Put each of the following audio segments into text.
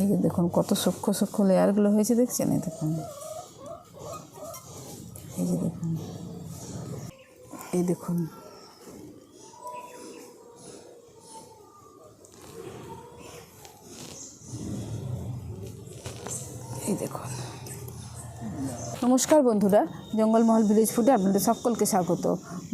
এই যে দেখুন কত সূক্ষ্ম সূক্ষ্ম লেয়ারগুলো হয়েছে, দেখছেন? এই দেখুন। এই যে দেখুন। এই দেখুন। এই দেখুন। নমস্কার বন্ধুরা, জঙ্গলমহল ভিলেজ ফুডে আপনাদের সকলকে স্বাগত।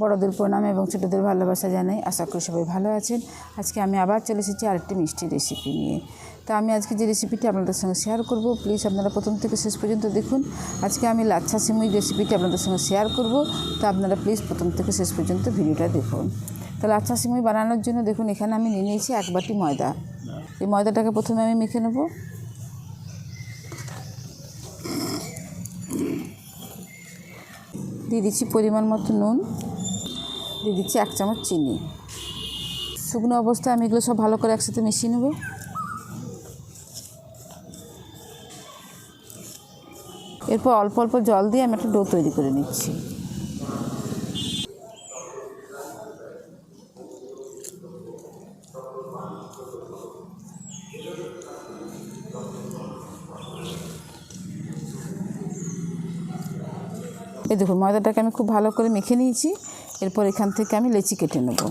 বড়দের প্রণাম এবং ছোটোদের ভালোবাসা জানাই। আশা করি সবাই ভালো আছেন। আজকে আমি আবার চলে এসেছি আরেকটি মিষ্টি রেসিপি নিয়ে। তো আমি আজকে যে রেসিপিটি আপনাদের সঙ্গে শেয়ার করব প্লিজ আপনারা প্রথম থেকে শেষ পর্যন্ত দেখুন। আজকে আমি লাচ্ছা সিমুই রেসিপিটি আপনাদের সঙ্গে শেয়ার করব, তো আপনারা প্লিজ প্রথম থেকে শেষ পর্যন্ত ভিডিওটা দেখুন। তো লাচ্ছা সিমুই বানানোর জন্য দেখুন, এখানে আমি নিয়ে নিয়েছি এক বাটি ময়দা। এই ময়দাটাকে প্রথমে আমি মেখে নেব। দিয়ে দিচ্ছি পরিমাণ মতো নুন, দিয়ে দিচ্ছি এক চামচ চিনি। শুকনো অবস্থায় আমি এগুলো সব ভালো করে একসাথে মিশিয়ে নেব। এরপর অল্প অল্প জল দিয়ে আমি একটা ডো তৈরি করে নিচ্ছি। এই দেখুন, ময়দাটাকে আমি খুব ভালো করে মেখে নিয়েছি। এরপর এখান থেকে আমি লেচি কেটে নেব।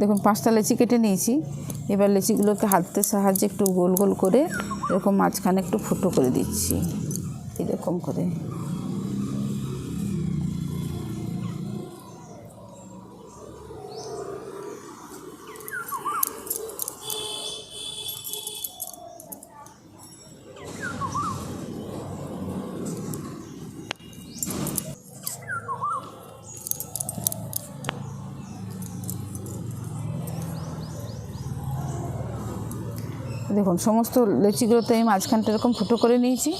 দেখুন, পাঁচটা লেচি কেটে নিয়েছি। এবার লেচিগুলোকে হাতের সাহায্যে একটু গোল গোল করে এরকম মাঝখানে একটু ফুটো করে দিচ্ছি। এরকম করে। দেখুন, সমস্ত লেচিগুলোতে আমি মাঝখানটা এরকম ফুটো করে নিয়েছি।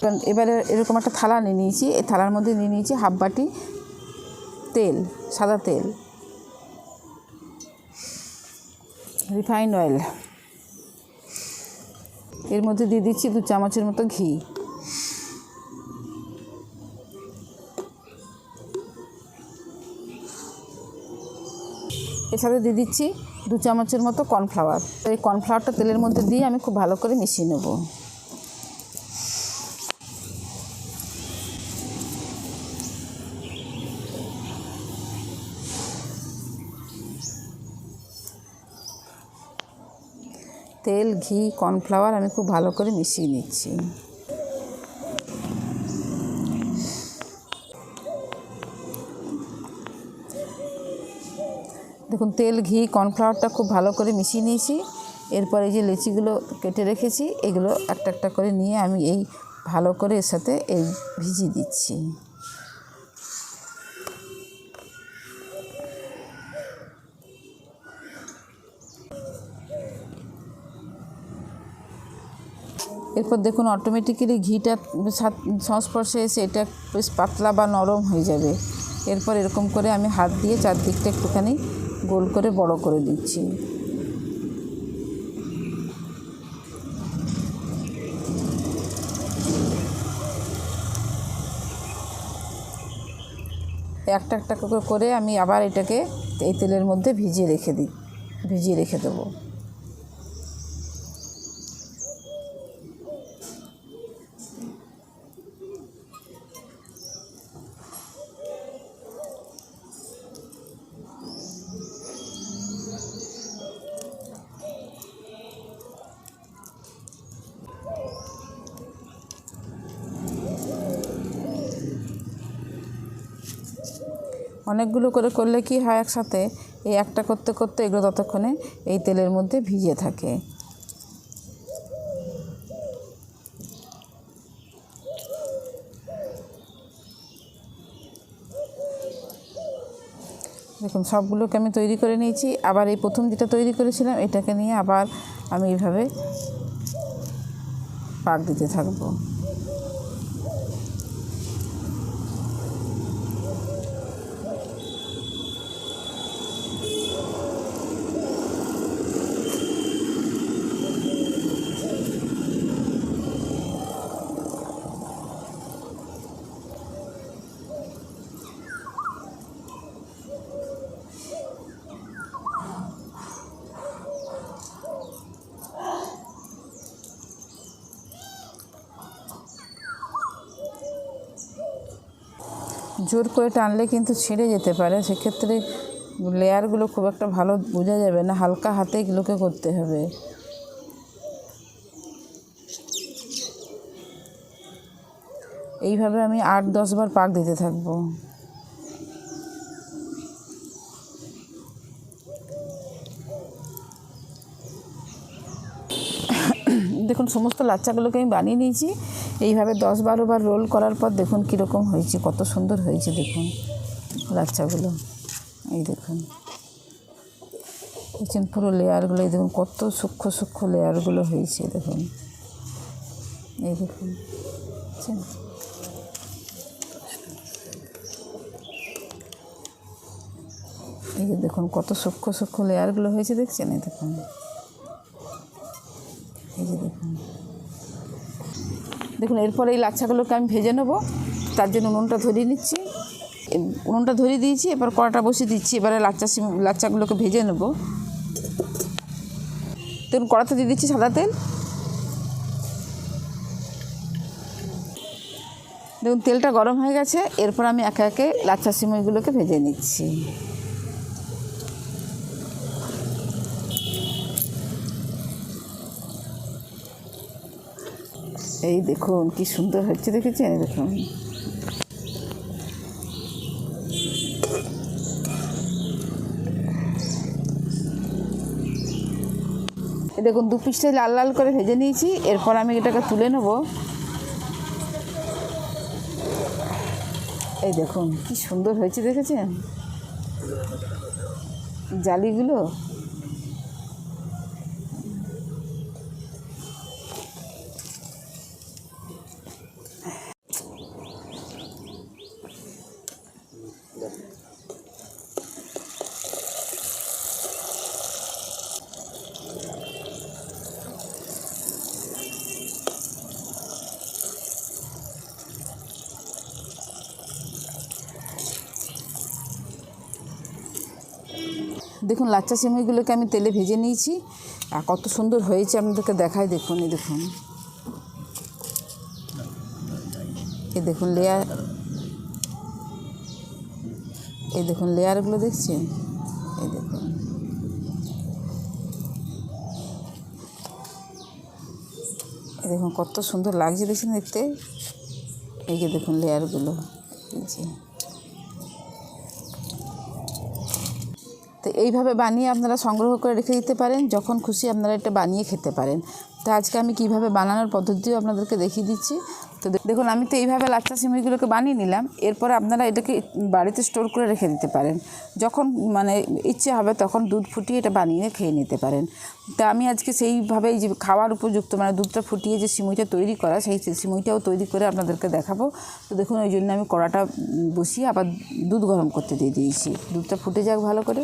কারণ এবারে এরকম একটা থালা নিয়ে নিয়েছি। এই থালার মধ্যে নিয়ে নিয়েছি হাফ বাটি তেল, সাদা তেল। Refined oil. এর মধ্যে দিয়ে দিচ্ছি দু চামচের মতো ঘি। এর সাথে দিয়ে দিচ্ছি দু চামচের মতো কর্নফ্লাওয়ার। তো এই কর্নফ্লাওয়ারটা তেলের মধ্যে দিয়ে আমি খুব ভালো করে মিশিয়ে নেব। তেল, ঘি, কর্নফ্লাওয়ার আমি খুব ভালো করে মিশিয়ে নিচ্ছি। দেখুন তেল, ঘি, কর্নফ্লাওয়ারটা খুব ভালো করে মিশিয়ে নিয়েছি। এরপরে যে লেচিগুলো কেটে রেখেছি, এগুলো একটা একটা করে নিয়ে আমি এই ভালো করে এর সাথে এই ভিজিয়ে দিচ্ছি। এরপর দেখুন অটোমেটিক্যালি ঘিটা সংস্পর্শে এসে এটা বেশ পাতলা বা নরম হয়ে যাবে। এরপর এরকম করে আমি হাত দিয়ে চারদিকটা একটুখানি গোল করে বড় করে দিচ্ছি। একটা একটা করে আমি আবার এটাকে এই তেলের মধ্যে ভিজিয়ে রেখে দিই, ভিজিয়ে রেখে দেবো। অনেকগুলো করে করলে কি হয় একসাথে? এই একটা করতে করতে এগুলো ততক্ষণে এই তেলের মধ্যে ভিজে থাকে। দেখুন, সবগুলোকে আমি তৈরি করে নিয়েছি। আবার এই প্রথম যেটা তৈরি করেছিলাম, এটাকে নিয়ে আবার আমি এইভাবে পাক দিতে থাকব। জোর করে টানলে কিন্তু ছিঁড়ে যেতে পারে। সেক্ষেত্রে লেয়ারগুলো খুব একটা ভালো বোঝা যাবে না। হালকা হাতে এগুলোকে করতে হবে। এইভাবে আমি আট দশ বার পাক দিতে থাকব। দেখুন, সমস্ত লাচ্চাগুলোকে আমি বানিয়ে নিয়েছি। এইভাবে দশ বারো বার রোল করার পর দেখুন কীরকম হয়েছে, কত সুন্দর হয়েছে দেখুন লাচ্চাগুলো। এই দেখুন। দেখছেন পুরো লেয়ারগুলো, এই দেখুন কত সূক্ষ্ম সূক্ষ্ম লেয়ারগুলো হয়েছে দেখুন। এই দেখুন? এই যে দেখুন কত সূক্ষ্ম সূক্ষ্ম লেয়ারগুলো হয়েছে, দেখছেন? এই দেখুন। দেখুন। দেখুন, এরপরে এই লাচ্ছাগুলোকে আমি ভেজে নেব। তার জন্য উনুনটা ধরিয়ে নিচ্ছি। উনুনটা ধরিয়ে দিয়েছি, এবার কড়াটা বসিয়ে দিচ্ছি। এবারে লাচ্চা লাচ্চাগুলোকে ভেজে নেব। দেখুন, কড়াতে দিয়ে দিচ্ছি সাদা তেল। দেখুন, তেলটা গরম হয়ে গেছে। এরপর আমি একে একে লাচ্চা সিমইগুলোকে ভেজে নিচ্ছি। এই দেখুন, কি সুন্দর হচ্ছে, দেখেছেন? দেখুন। দেখুন, দু পিসটাই লাল লাল করে ভেজে নিয়েছি। এরপর আমি এটাকে তুলে নেব। এই দেখুন, কি সুন্দর হয়েছে, দেখেছেন? জালিগুলো? দেখুন, লাচ্চা সিমইগুলোকে আমি তেলে ভেজে নিয়েছি। আর কত সুন্দর হয়েছে, আপনাদেরকে দেখাই দেখুন, এই দেখুন। এই দেখুন লেয়ার এই দেখুন লেয়ারগুলো দেখছেন? এই দেখুন। এই দেখুন, কত সুন্দর লাগছে দেখছেন দেখতে? এই যে দেখুন লেয়ারগুলো এই যে। এইভাবে বানিয়ে আপনারা সংগ্রহ করে রেখে দিতে পারেন, যখন খুশি আপনারা এটা বানিয়ে খেতে পারেন। তো আজকে আমি কীভাবে বানানোর পদ্ধতিও আপনাদেরকে দেখিয়ে দিচ্ছি। তো দেখুন, আমি তো এইভাবে লাচ্চা সিমইগুলোকে বানিয়ে নিলাম। এরপরে আপনারা এটাকে বাড়িতে স্টোর করে রেখে দিতে পারেন। যখন মানে ইচ্ছে হবে তখন দুধ ফুটিয়ে এটা বানিয়ে খেয়ে নিতে পারেন। তা আমি আজকে সেইভাবেই যে খাওয়ার উপযুক্ত মানে দুধটা ফুটিয়ে যে সিমইটা তৈরি করা, সেই সিমইটাও তৈরি করে আপনাদেরকে দেখাবো। তো দেখুন, ওই জন্য আমি কড়াটা বসিয়ে আবার দুধ গরম করতে দিয়ে দিয়েছি। দুধটা ফুটে যাক ভালো করে।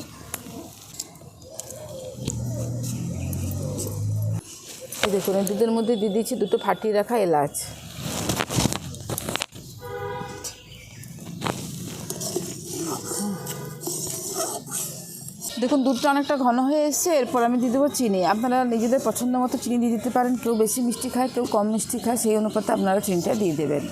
দেখুন, দুধের মধ্যে দিয়ে দিচ্ছি দুটো ফাটিয়ে রাখা এলাচ। দেখুন, দুধটা অনেকটা ঘন হয়ে এসছে, এরপর আমি দিয়ে দেবো চিনি। আপনারা নিজেদের পছন্দ মতো চিনি দিয়ে দিতে পারেন, কেউ বেশি মিষ্টি খায়, কেউ কম মিষ্টি খায়, সেই অনুপাতে আপনারা চিনিটা দিয়ে দেবেন।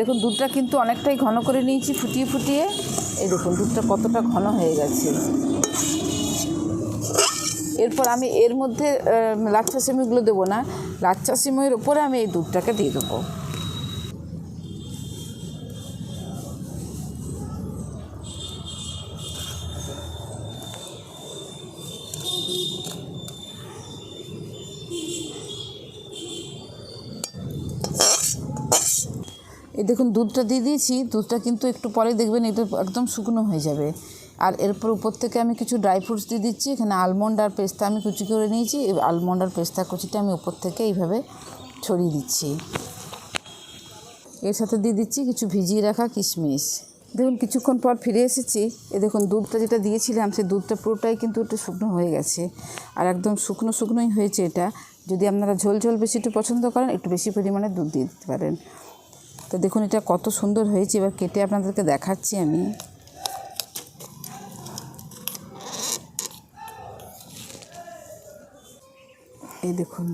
দেখুন, দুধটা কিন্তু অনেকটাই ঘন করে নিয়েছি, ফুটিয়ে ফুটিয়ে। এই দেখুন, দুধটা কতটা ঘন হয়ে গেছে। এরপর আমি এর মধ্যে লাচ্ছা সিমিগুলো দেবো না। লাচ্ছা সিমইয়ের উপরে আমি এই দুধটাকে দিয়ে দেবো। এই দেখুন, দুধটা দিয়ে দিয়েছি, দুধটা কিন্তু একটু পরে দেখবেন এটা একদম শুকনো হয়ে যাবে। আর এরপর উপর থেকে আমি কিছু ড্রাই ফ্রুটস দিয়ে দিচ্ছি, এখানে আলমন্ড আর পেস্তা আমি কুচি করে নিয়েছি, এই আলমন্ড আর পেস্তা কুচিটা আমি উপর থেকে এইভাবে ছড়িয়ে দিচ্ছি। এর সাথে দিয়ে দিচ্ছি কিছু ভিজিয়ে রাখা কিশমিশ। দেখুন, কিছুক্ষণ পর ফিরে এসেছি। এ দেখুন, দুধটা যেটা দিয়েছিলাম, সেই দুধটা পুরোটাই কিন্তু একটু শুকনো হয়ে গেছে। আর একদম শুকনো শুকনোই হয়েছে এটা। যদি আপনারা ঝোল ঝোল বেশি একটু পছন্দ করেন, একটু বেশি পরিমাণে দুধ দিয়ে দিতে পারেন। তো দেখুন এটা কত সুন্দর হয়েছে এবার কেটে আপনাদেরকে দেখাচ্ছি আমি। এই দেখুন।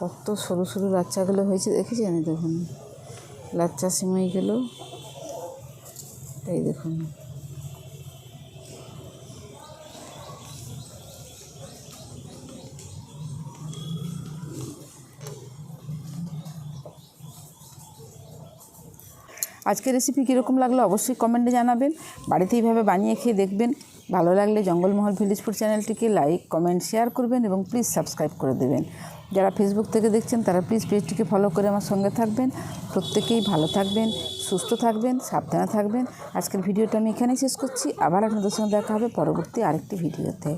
কত সরু সরু বাচ্চাগুলো হয়েছে দেখেছেন দেখুন? লাচ্চা সিমাইগুলো এই দেখুন। আজকের রেসিপি কীরকম লাগল অবশ্যই কমেন্টে জানাবেন। বাড়িতে এইভাবে বানিয়ে খেয়ে দেখবেন। ভালো লাগলে জঙ্গলমহল ভিলেজ ফুড চ্যানেলটিকে লাইক কমেন্ট শেয়ার করবেন এবং প্লিজ সাবস্ক্রাইব করে দেবেন। যারা ফেসবুক থেকে দেখছেন, তারা প্লিজ পেজটিকে ফলো করে আমার সঙ্গে থাকবেন। প্রত্যেকেই ভালো থাকবেন, সুস্থ থাকবেন, সাবধানে থাকবেন। আজকের ভিডিওটা আমি এখানেই শেষ করছি। আবার আপনাদের সঙ্গে দেখা হবে পরবর্তী আরেকটি ভিডিওতে।